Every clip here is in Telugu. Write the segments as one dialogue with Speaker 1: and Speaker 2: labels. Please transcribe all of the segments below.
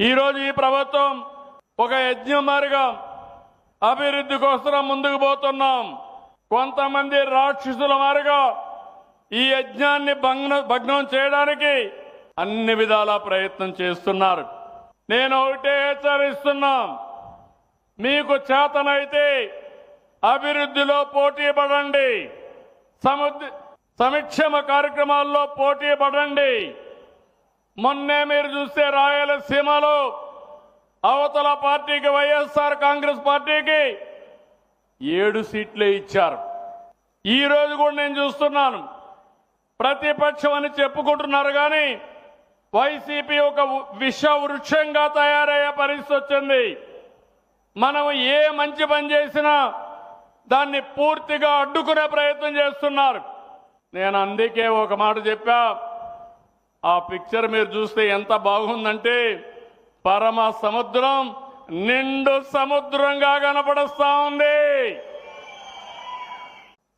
Speaker 1: ఈరోజు ఈ ప్రభుత్వం ఒక యజ్ఞం మార్గం అభివృద్ధి కోసం ముందుకు పోతున్నాం. కొంతమంది రాక్షసుల మార్గం ఈ యజ్ఞాన్ని భగ్న భగ్నం చేయడానికి అన్ని విధాల ప్రయత్నం చేస్తున్నారు. నేను ఒకటే హెచ్చరిస్తున్నాం. మీకు చేతనైతే అభివృద్ధిలో పోటీ పడండి. సముద్ర సంక్షేమ కార్యక్రమాల్లో పోటీ పడండి. మొన్నే మీరు చూస్తే రాయలసీమలో అవతల పార్టీకి వైఎస్ఆర్ కాంగ్రెస్ పార్టీకి ఏడు సీట్లే ఇచ్చారు. ఈ రోజు కూడా నేను చూస్తున్నాను. ప్రతిపక్షం అని చెప్పుకుంటున్నారు కానీ వైసీపీ ఒక విష వృక్షంగా తయారయ్యే పరిస్థితి వచ్చింది. మనం ఏ మంచి పని చేసినా దాన్ని పూర్తిగా అడ్డుకునే ప్రయత్నం చేస్తున్నారు. నేను అందుకే ఒక మాట చెప్పా. ఆ పిక్చర్ మీరు చూస్తే ఎంత బాగుందంటే పరమ సముద్రం నిండు సముద్రంగా కనపడస్తా ఉంది.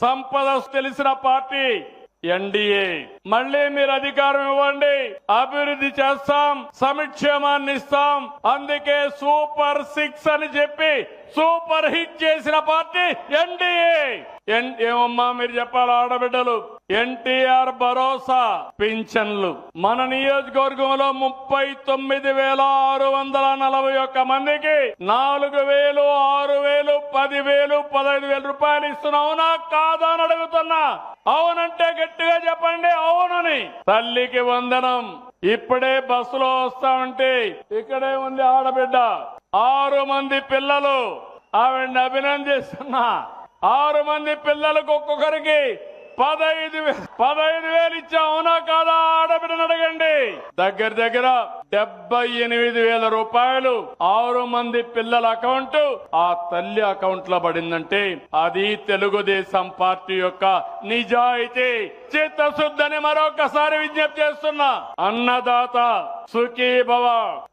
Speaker 1: సంపద తెలిసిన పార్టీ ఎన్డీఏ మళ్ళీ మీరు అధికారం ఇవ్వండి. అభివృద్ధి చేస్తాం సంక్షేమాన్ని ఇస్తాం. అందుకే సూపర్ సిక్స్ అని చెప్పి సూపర్ హిట్ చేసిన పార్టీ ఎన్డీఏ ఎన్- ఏమమ్మా మీరు చెప్పాలి ఆడబిడ్డలు? ఎన్టీఆర్ భరోసా పింఛన్లు. మన నియోజకవర్గంలో ముప్పై తొమ్మిది వేల ఆరు వందల నలభై ఒక్క మందికి నాలుగు వేలు ఆరు వేలు పది వేలు పదహైదు వేల రూపాయలు ఇస్తున్నావునా కాదా అని అడుగుతున్నా. అవునంటే గట్టిగా చెప్పండి అవునని. తల్లికి వందనం. ఇప్పుడే బస్సులో వస్తా ఉంటే ఇక్కడే ఉంది ఆడబిడ్డ. ఆరు మంది పిల్లలు. ఆవిడ్ని అభినందిస్తున్నా. ఆరు మంది పిల్లలకు ఒక్కొక్కరికి పదహైదు పదహైదు వేలు ఇచ్చా. అవునా కాదా? ఆడబిడ్డను అడగండి. దగ్గర దగ్గర డెబ్బై ఎనిమిది వేల రూపాయలు ఆరు మంది పిల్లల అకౌంట్ ఆ తల్లి అకౌంట్లో పడిందంటే అది తెలుగుదేశం పార్టీ యొక్క నిజాయితీ. చిత్తశుద్ధని మరొకసారి విజ్ఞప్తి చేస్తున్నా. అన్నదాత సుఖీ భవ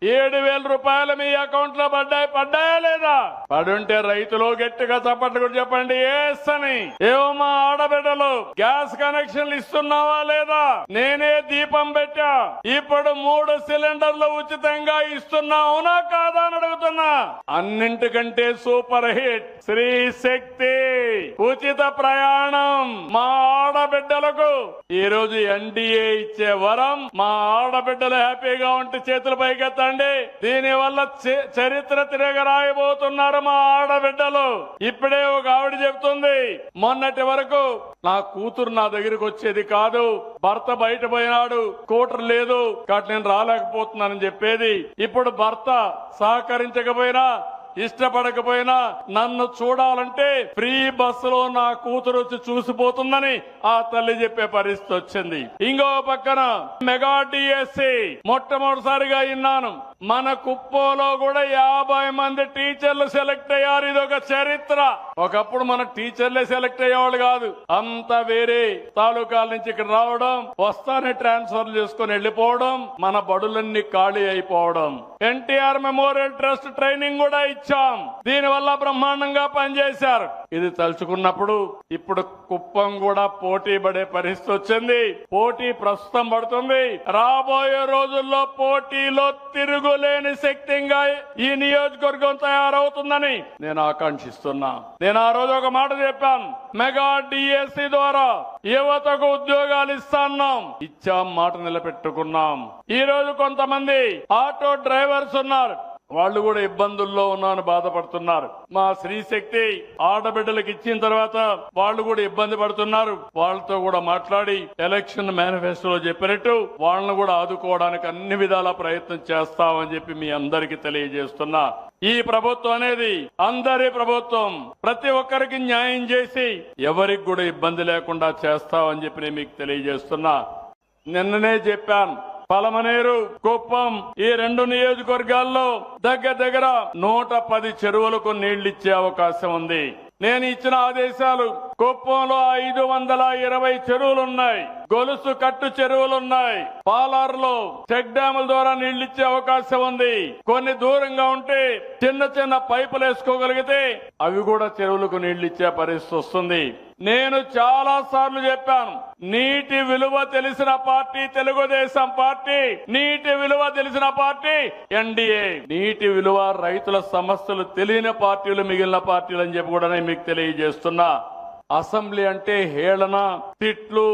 Speaker 1: ఏడు వేల రూపాయలు మీ అకౌంట్లో పడ్డాయి పడ్డాయా లేదా? పడుంటే రైతులు గట్టిగా చప్పట్లు కూడా చెప్పండి ఏస్తని అని మా ఆడబిడ్డలు గ్యాస్ కనెక్షన్లు ఇస్తున్నావా లేదా? నేనే దీపం పెట్టా. ఇప్పుడు మూడు సిలిండర్ సిలిండర్లు ఉచితంగా ఇస్తున్నా అవునా కాదా అని అడుగుతున్నా. అన్నింటికంటే సూపర్ హిట్ శ్రీ శక్తి. ఉచిత ప్రయాణం. మా ఆడబిడ్డలకు ఈ రోజు ఎన్డీఏ ఇచ్చే వరం మా ఆడబిడ్డలు హ్యాపీగా ఉంటే చేతులు పైకెత్తండి. దీని వల్ల చ- చరిత్ర తిరగరాయబోతున్నారు మా ఆడబిడ్డలు. ఇప్పుడే ఒక ఆవిడ చెబుతుంది మొన్నటి వరకు నా కూతురు నా దగ్గరికి వచ్చేది కాదు. భర్త బయట పోయినాడు కూటర్ లేదు కాబట్టి నేను రాలేకపోతున్నానని చెప్పేది. ఇప్పుడు భర్త సహకరించకపోయినా ఇష్టపడకపోయినా నన్ను చూడాలంటే ఫ్రీ బస్సులో నా కూతురు వచ్చి చూసిపోతుందని ఆ తల్లి చెప్పే పరిస్థితి వచ్చింది. ఇంకో పక్కన మెగా డిఎస్సి మొట్టమొదటిసారిగా విన్నాను మన కుప్పోలో కూడా యాభై మంది టీచర్లు సెలెక్ట్ అయ్యారు. ఇది ఒక చరిత్ర. ఒకప్పుడు మన టీచర్లే సెలెక్ట్ అయ్యేవాళ్ళు కాదు. అంత వేరే తాలూకాల నుంచి ఇక్కడ రావడం వస్తానే ట్రాన్స్ఫర్ చేసుకుని వెళ్ళిపోవడం మన బడులన్నీ ఖాళీ అయిపోవడం. ఎన్టీఆర్ మెమోరియల్ ట్రస్ట్ ట్రైనింగ్ కూడా ఇచ్చాం. దీని వల్ల బ్రహ్మాండంగా పనిచేశారు. ఇది తలుచుకున్నప్పుడు ఇప్పుడు కుప్పం కూడా పోటీ పడే పరిస్థితి వచ్చింది. పోటీ ప్రస్తుతం పడుతుంది. రాబోయే రోజుల్లో పోటీలో తిరుగులేని శక్తిగా ఈ నియోజకవర్గం తయారవుతుందని నేను ఆకాంక్షిస్తున్నా. నేను ఆ రోజు ఒక మాట చెప్పాను. మెగా డిఎస్సి ద్వారా యువతకు ఉద్యోగాలు ఇస్తాన్నాం. ఇచ్చాం మాట నిలబెట్టుకున్నాం. ఈ రోజు కొంతమంది ఆటో డ్రైవర్స్ ఉన్నారు. వాళ్ళు కూడా ఇబ్బందుల్లో ఉన్నాను బాధపడుతున్నారు. మా స్త్రీశక్తి ఆడబిడ్డలకు ఇచ్చిన తర్వాత వాళ్ళు కూడా ఇబ్బంది పడుతున్నారు. వాళ్ళతో కూడా మాట్లాడి ఎలక్షన్ మేనిఫెస్టోలో చెప్పినట్టు వాళ్ళని కూడా ఆదుకోవడానికి అన్ని విధాల ప్రయత్నం చేస్తామని చెప్పి మీ అందరికీ తెలియజేస్తున్నా. ఈ ప్రభుత్వం అనేది అందరి ప్రభుత్వం ప్రతి ఒక్కరికి న్యాయం చేసి ఎవరికి కూడా ఇబ్బంది లేకుండా చేస్తామని చెప్పి నేను మీకు తెలియజేస్తున్నా. నిన్ననే చెప్పాను పలమనేరు కుప్పం ఈ రెండు నియోజకవర్గాల్లో దగ్గర దగ్గర నూట పది చెరువులకు నీళ్ళిచ్చే అవకాశం ఉంది. నేను ఇచ్చిన ఆదేశాలు కుప్పంలో ఐదు వందల ఇరవై చెరువులున్నాయి. గొలుసు కట్టు చెరువులున్నాయి. పాలారులో చెక్ డ్యాముల ద్వారా నీళ్ళిచ్చే అవకాశం ఉంది. కొన్ని దూరంగా ఉంటే చిన్న చిన్న పైపులు వేసుకోగలిగితే అవి కూడా చెరువులకు నీళ్ళిచ్చే పరిస్థితి వస్తుంది. నేను చాలా సార్లు చెప్పాను నీటి విలువ తెలిసిన పార్టీ తెలుగుదేశం పార్టీ నీటి విలువ తెలిసిన పార్టీ ఎన్డీఏ నీటి విలువ రైతుల సమస్యలు తెలియని పార్టీలు మిగిలిన పార్టీలు అని చెప్పి కూడా నేను మీకు తెలియజేస్తున్నా. అసెంబ్లీ అంటే హేళన తిట్లు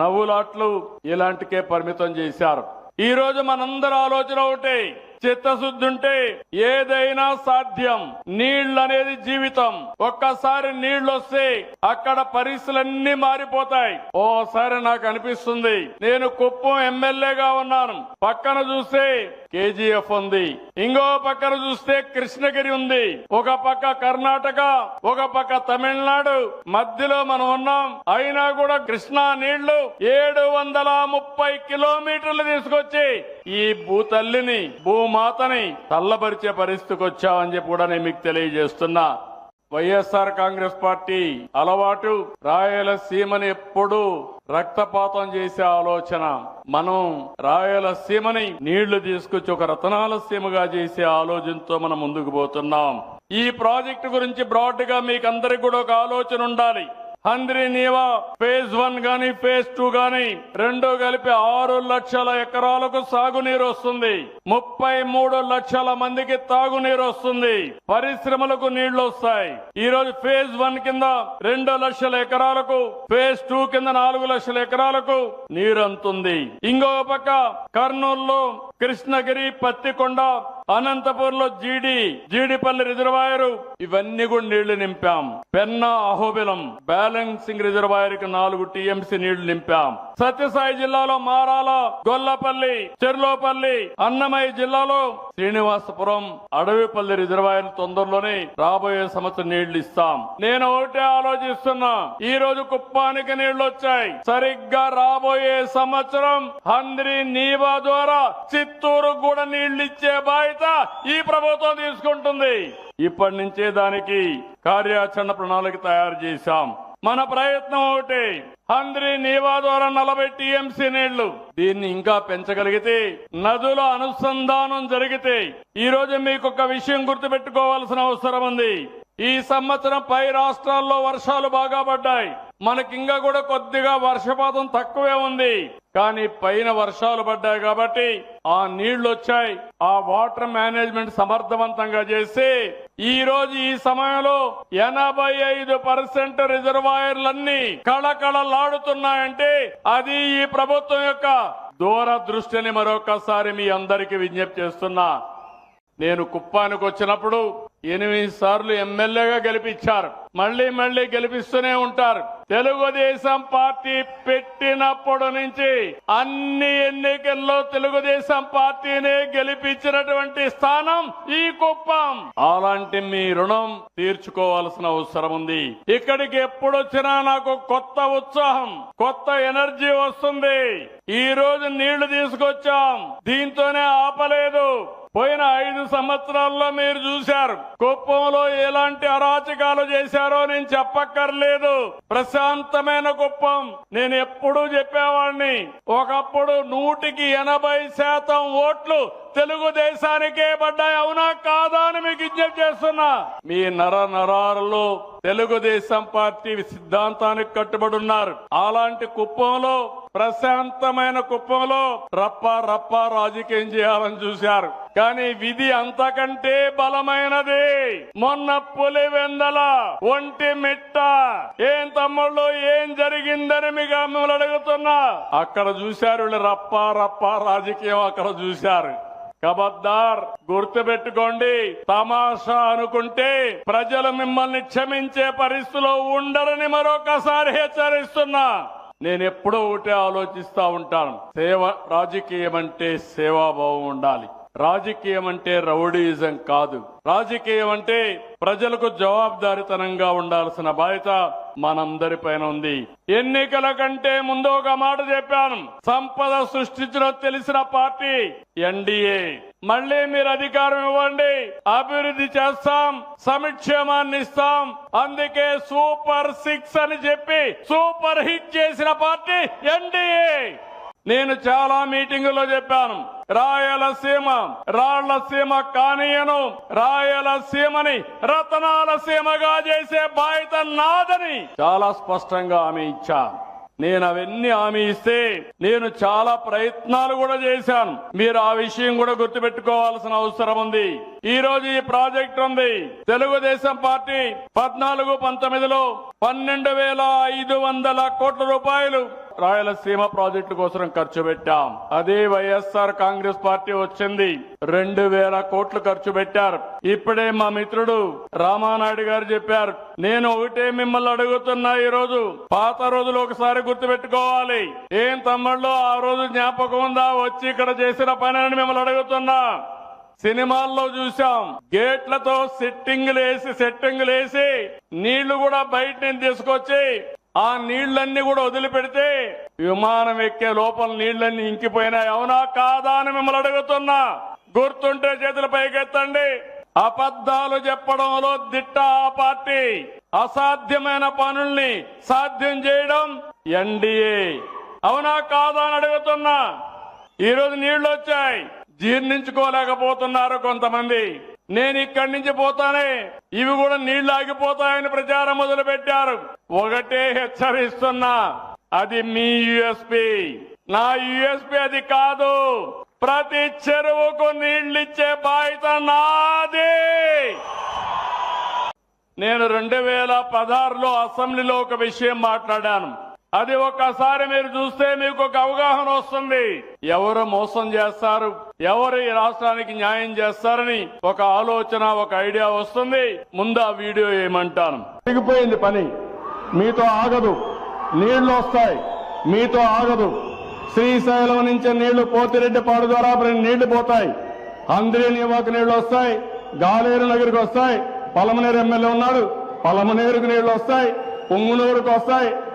Speaker 1: నవ్వులాట్లు ఇలాంటికే పరిమితం చేశారు. ఈ రోజు మనందరి ఆలోచన ఒకటే చిత్తశుద్ధి ఉంటే ఏదైనా సాధ్యం. నీళ్ళు అనేది జీవితం. ఒక్కసారి నీళ్ళు వస్తే అక్కడ పరిస్థితులన్నీ మారిపోతాయి. ఓసారి నాకు అనిపిస్తుంది. నేను కుప్పం ఎమ్మెల్యేగా ఉన్నాను. పక్కన చూస్తే కేజీఎఫ్ ఉంది. ఇంకో పక్కన చూస్తే కృష్ణగిరి ఉంది. ఒక పక్క కర్ణాటక ఒక పక్క తమిళనాడు. మధ్యలో మనం ఉన్నాం. అయినా కూడా కృష్ణా నీళ్ళు ఏడు వందల ముప్పై కిలోమీటర్లు తీసుకొచ్చి ఈ భూతల్లిని భూమాతని తల్లబరిచే పరిస్థితికి వచ్చామని చెప్పి కూడా నేను మీకు తెలియజేస్తున్నా. వైఎస్ఆర్ కాంగ్రెస్ పార్టీ అలవాటు రాయలసీమని ఎప్పుడు రక్తపాతం చేసే ఆలోచన. మనం రాయలసీమని నీళ్ళు తీసుకొచ్చి ఒక రతనాల సీమగా చేసే ఆలోచనతో మనం ముందుకు పోతున్నాం. ఈ ప్రాజెక్టు గురించి బ్రాడ్గా మీకు అందరికి కూడా ఒక ఆలోచన ఉండాలి. హంద్రీనీవా ఫేజ్ వన్ గాని ఫేజ్ టూ గాని రెండు కలిపి ఆరు లక్షల ఎకరాలకు సాగునీరు వస్తుంది. ముప్పై మూడు లక్షల మందికి తాగునీరు వస్తుంది. పరిశ్రమలకు నీళ్ళు వస్తాయి. ఈ రోజు ఫేజ్ వన్ కింద రెండు లక్షల ఎకరాలకు ఫేజ్ టూ కింద నాలుగు లక్షల ఎకరాలకు నీరు అంతుంది ఇంకో పక్క కర్నూలులో కృష్ణగిరి పత్తికొండ అనంతపూర్లో జీడి జీడిపల్లి రిజర్వాయర్ ఇవన్నీ కూడా నీళ్ళు నింపాం. పెన్నా అహోబిలం బ్యాలెన్సింగ్ రిజర్వాయర్కి నాలుగు టీఎంసీ నీళ్ళు నింపాం. సత్యసాయి జిల్లాలో మారాల గొల్లపల్లి చెర్లోపల్లి అన్నమయ్య జిల్లాలో శ్రీనివాసపురం అడవిపల్లి రిజర్వాయర్ తొందరలోనే రాబోయే సంవత్సరం నీళ్ళు ఇస్తాం. నేను ఒకటే ఆలోచిస్తున్నా ఈ రోజు కుప్పానికి నీళ్ళు వచ్చాయి. సరిగ్గా రాబోయే సంవత్సరం హంద్రి నీవా ద్వారా చిత్తూరు కూడా నీళ్ళు ఇచ్చే బాధ్యత ఈ ప్రభుత్వం తీసుకుంటుంది. ఇప్పటి నుంచే దానికి కార్యాచరణ ప్రణాళిక తయారు చేశాం. మన ప్రయత్నం ఒకటి హంద్రి నీవా ద్వారా నలభై టీఎంసీ నీళ్ళు. దీన్ని ఇంకా పెంచగలిగితే నదుల అనుసంధానం జరిగితే ఈ రోజు మీకు ఒక విషయం గుర్తుపెట్టుకోవాల్సిన అవసరం ఉంది. ఈ సంవత్సరం పై రాష్ట్రాల్లో వర్షాలు బాగా పడ్డాయి. మనకి ఇంకా కూడా కొద్దిగా వర్షపాతం తక్కువే ఉంది. కానీ పైన వర్షాలు పడ్డాయి కాబట్టి ఆ నీళ్ళు వచ్చాయి ఆ వాటర్ మేనేజ్మెంట్ సమర్థవంతంగా చేసి ఈ రోజు ఈ సమయంలో ఎనభై ఐదు పర్సెంట్ రిజర్వాయర్లన్నీ కళకళలాడుతున్నాయంటే అది ఈ ప్రభుత్వం యొక్క దూరదృష్టిని మరొకసారి మీ అందరికీ విజ్ఞప్తి చేస్తున్నా. నేను కుప్పానికి వచ్చినప్పుడు ఎనిమిది సార్లు ఎమ్మెల్యేగా గెలిపించారు. మళ్ళీ మళ్ళీ గెలిపిస్తూనే ఉంటారు. తెలుగుదేశం పార్టీ పెట్టినప్పటి నుంచి అన్ని ఎన్నికల్లో తెలుగుదేశం పార్టీనే గెలిపించినటువంటి స్థానం ఈ కుప్పం. అలాంటి మీ రుణం తీర్చుకోవాల్సిన అవసరం ఉంది. ఇక్కడికి ఎప్పుడొచ్చినా నాకు కొత్త ఉత్సాహం కొత్త ఎనర్జీ వస్తుంది. ఈ రోజు నీళ్ళు తీసుకొచ్చాం. దీంతోనే ఆపలేదు. పోయిన ఐదు సంవత్సరాల్లో మీరు చూశారు. కుప్పంలో ఎలాంటి అరాచకాలు చేశారో నేను చెప్పక్కర్లేదు. ప్రశాంతమైన కుప్పం. నేను ఎప్పుడూ చెప్పేవాడిని. ఒకప్పుడు నూటికి ఎనభై శాతం ఓట్లు తెలుగుదేశానికే పడ్డాయి. అవునా కాదా అని మీకు విజ్ఞప్తి చేస్తున్నా. మీ నర నరారులు తెలుగుదేశం పార్టీ సిద్ధాంతానికి కట్టుబడి ఉన్నారు. అలాంటి కుప్పంలో ప్రశాంతమైన కుప్పంలో రప్ప రప్ప రాజకీయం చేయాలని చూశారు. కానీ విధి అంతకంటే బలమైనది. మొన్న పులివెందల ఒంటి మిట్ట. ఏం తమ్ముళ్ళు ఏం జరిగిందని మీకు మిమ్మల్ని అడుగుతున్నా. అక్కడ చూశారు వీళ్ళు రప్ప రప్ప రాజకీయం అక్కడ చూశారు. కబద్దార్ గుర్తుపెట్టుకోండి తమాషా అనుకుంటే ప్రజలు మిమ్మల్ని క్షమించే పరిస్థితిలో ఉండరని మరొకసారి హెచ్చరిస్తున్నా. నేను ఎప్పుడో ఒకటే ఆలోచిస్తా ఉంటాను. సేవ రాజకీయం అంటే సేవాభావం ఉండాలి. రాజకీయం అంటే రౌడీయిజం కాదు. రాజకీయం అంటే ప్రజలకు జవాబుదారితనంగా ఉండాల్సిన బాధ్యత మనందరిపైన ఉంది. ఎన్నికల కంటే ముందు ఒక మాట చెప్పాను. సంపద సృష్టించడం తెలిసిన పార్టీ ఎన్డీఏ మళ్ళీ మీరు అధికారం ఇవ్వండి. అభివృద్ధి చేస్తాం. సంక్షేమాన్ని ఇస్తాం. అందుకే సూపర్ సిక్స్ అని చెప్పి సూపర్ హిట్ చేసిన పార్టీ ఎన్డీఏ నేను చాలా మీటింగుల్లో చెప్పాను. రాయలసీమ రాళ్ళసీమ కానీయను. రాయలసీమని రతనాల సీమగా చేసే బాధ్యత నాదని చాలా స్పష్టంగా హామీ ఇచ్చా. నేను అవన్నీ హామీ ఇస్తే నేను చాలా ప్రయత్నాలు కూడా చేశాను. మీరు ఆ విషయం కూడా గుర్తుపెట్టుకోవాల్సిన అవసరం ఉంది. ఈ రోజు ఈ ప్రాజెక్ట్ ఉంది. తెలుగుదేశం పార్టీ పద్నాలుగు పంతొమ్మిదిలో పన్నెండు వేల ఐదు వందల కోట్ల రూపాయలు రాయలసీమ ప్రాజెక్టు కోసం ఖర్చు పెట్టాం. అదే వైఎస్ఆర్ కాంగ్రెస్ పార్టీ వచ్చింది. రెండు వేల కోట్లు ఖర్చు పెట్టారు. ఇప్పుడే మా మిత్రుడు రామానాయుడు గారు చెప్పారు. నేను ఒకటే మిమ్మల్ని అడుగుతున్నా ఈ రోజు పాత రోజులు ఒకసారి గుర్తుపెట్టుకోవాలి. ఏం తమ్ముళ్ళు ఆ రోజు జ్ఞాపకం ఉందా? వచ్చి ఇక్కడ చేసిన పనిని మిమ్మల్ని అడుగుతున్నా. సినిమాల్లో చూసాం గేట్లతో సెట్టింగ్లు వేసి సెట్టింగ్లు వేసి నీళ్ళు కూడా బయట నుంచి తీసుకొచ్చి ఆ నీళ్ళన్నీ కూడా వదిలిపెడితే విమానం ఎక్కే లోపల నీళ్ళన్నీ ఇంకిపోయినాయి. అవునా కాదా అని మిమ్మల్ని అడుగుతున్నా. గుర్తుంటే చేతులు పైకెత్తండి. అబద్ధాలు చెప్పడంలో దిట్ట ఆ పార్టీ. అసాధ్యమైన పనుల్ని సాధ్యం చేయడం ఎన్డీఏ అవునా కాదా అని అడుగుతున్నా. ఈరోజు నీళ్ళు వచ్చాయి జీర్ణించుకోలేకపోతున్నారు కొంతమంది. నేను ఇక్కడి నుంచి పోతానే. ఇవి కూడా నీళ్ళు ఆగిపోతాయని ప్రచారం మొదలు పెట్టారు ఒకటే హెచ్చరిస్తున్నా. అది మీ యుఎస్పి. నా యుఎస్పి అది కాదు. ప్రతి చెరువుకు నీళ్ళిచ్చే బాధ్యత నాది. నేను రెండు వేల పదహారులో అసెంబ్లీలో ఒక విషయం మాట్లాడాను. అది ఒక్కసారి మీరు చూస్తే మీకు ఒక అవగాహన వస్తుంది. ఎవరు మోసం చేస్తారు? ఎవరు ఈ రాష్ట్రానికి న్యాయం చేస్తారని ఒక ఆలోచన ఒక ఐడియా వస్తుంది. ముందు ఆ వీడియో ఏమంటాను.
Speaker 2: తిరిగిపోయింది పని. మీతో ఆగదు. నీళ్ళు వస్తాయి. మీతో ఆగదు. శ్రీశైలం నుంచి నీళ్ళు పోతిరెడ్డిపాడు ద్వారా నీళ్ళు పోతాయి. అందరి నివాకు నీళ్ళు వస్తాయి. గాలేరు నగరికి వస్తాయి. పలమనేరు ఎమ్మెల్యే ఉన్నాడు. పలమనేరుకు నీళ్ళు వస్తాయి. పొంగునూరుకు వస్తాయి.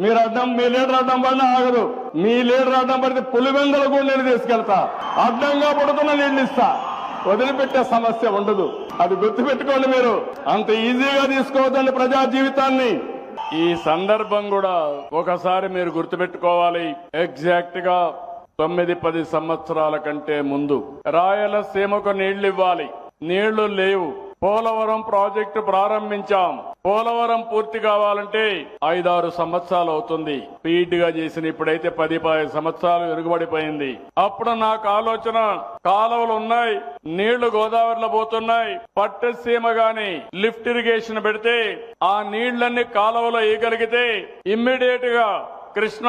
Speaker 2: మీరు అడ్డం మీ లీడర్ అడ్డం పడినా ఆగదు. మీ లీడర్ అడ్డం పడితే పులివెందలు కూడా నేను తీసుకెళ్తా. అడ్డంగా పడుతున్న నీళ్ళు ఇస్తా. వదిలిపెట్టే సమస్య ఉండదు. అది గుర్తుపెట్టుకోండి మీరు. అంత ఈజీగా తీసుకోవద్దండి ప్రజా జీవితాన్ని.
Speaker 1: ఈ సందర్భం కూడా ఒకసారి మీరు గుర్తుపెట్టుకోవాలి. ఎగ్జాక్ట్గా తొమ్మిది పది సంవత్సరాల కంటే ముందు రాయలసీమకు నీళ్ళు ఇవ్వాలి. నీళ్ళు లేవు. పోలవరం ప్రాజెక్టు ప్రారంభించాం. పోలవరం పూర్తి కావాలంటే ఐదారు సంవత్సరాలు అవుతుంది. స్పీడ్గా చేసిన ఇప్పుడైతే పది పది సంవత్సరాలు వెనుకబడిపోయింది అప్పుడు నాకు ఆలోచన కాలువలు ఉన్నాయి నీళ్ళు గోదావరిలో పోతున్నాయి. పట్టసీమ గాని లిఫ్ట్ ఇరిగేషన్ పెడితే ఆ నీళ్ళన్నీ కాలువలో వేయగలిగితే ఇమ్మీడియట్గా కృష్ణ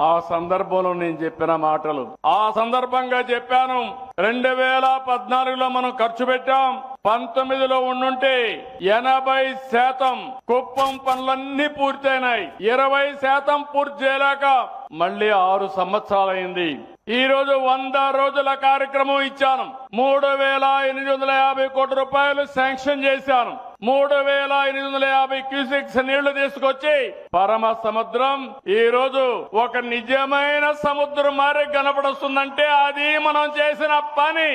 Speaker 1: ఆ సందర్భంలో నేను చెప్పిన మాటలు. ఆ సందర్భంగా చెప్పాను రెండు వేల పద్నాలుగులో మనం ఖర్చు పెట్టాం పంతొమ్మిదిలో ఉండుంటే ఎనభై శాతం కుప్పం పనులన్నీ పూర్తయినాయి. ఇరవై శాతం పూర్తి చేయలేక మళ్ళీ ఆరు సంవత్సరాలైంది. ఈ రోజు వంద రోజుల కార్యక్రమం ఇచ్చాను. మూడు వేల ఎనిమిది వందల యాభై కోట్ల రూపాయలు శాంక్షన్ చేశాను. మూడు వేల ఎనిమిది వందల యాభై క్యూసెక్స్ నీళ్ళు తీసుకొచ్చి పరమ సముద్రం. ఈ రోజు ఒక నిజమైన సముద్రం మారి కనపడుస్తుందంటే అది మనం చేసిన పని.